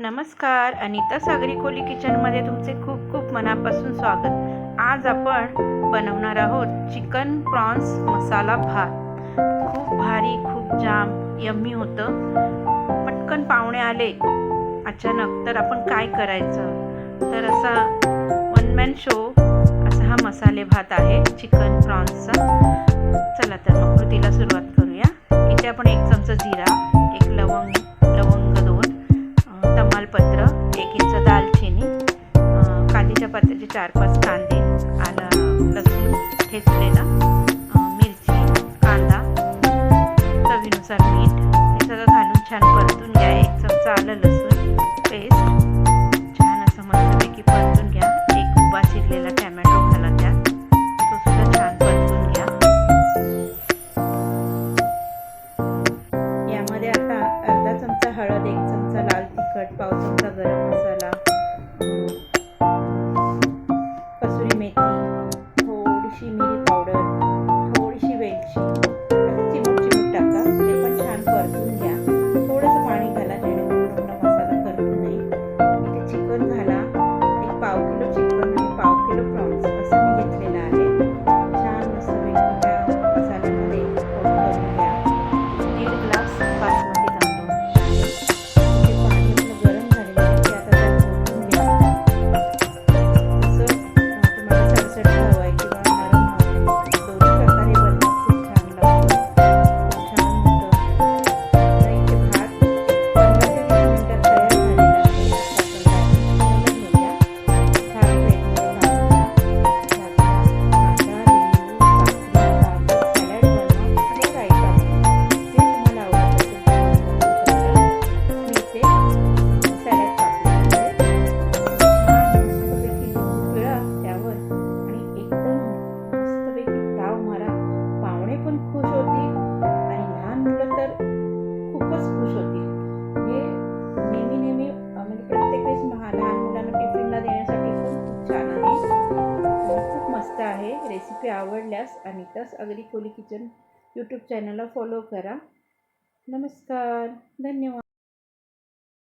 नमस्कार अनिता सागरी कोली किचनमध्ये तुमचे खूप खूप मनापासून स्वागत. आज आपण बनवणार आहोत चिकन प्रॉन्स मसाला भात. खूप भारी खूप जाम यम्मी होतं. पटकन पाहुणे आले. अचानक तर आपण काय करायचं? तर असा वन मॅन शो असा हा मसाले भात आहे चिकन प्रॉन्सचा. पात्याचे चार पाच कांदे आला लसूण ठेचलेला मिरची कांदा चवीनुसार मीठ हे सगळं घालून छान परतून घ्या. एक चमचा आलं लसूण पेस्ट. छान असं मस्तपैकी परतून घ्या. एक उभा चिरलेला टॅमॅटो घाला त्यात. तो सुद्धा छान परतून घ्या. यामध्ये आता अर्धा चमचा हळद एक चमचा लाल तिखट पाव चमचा खुश होतील आणि लहान मुलं तर खूपच खुश होतील हे नेहमी नेहमी म्हणजे प्रत्येक वेळेस महा लहान मुलांना टिफिनला देण्यासाठी पण खूप छान आहे. खूप मस्त आहे. रेसिपी आवडल्यास अनितास अगदी कोली किचन यूट्यूब चॅनलला फॉलो करा. नमस्कार. धन्यवाद.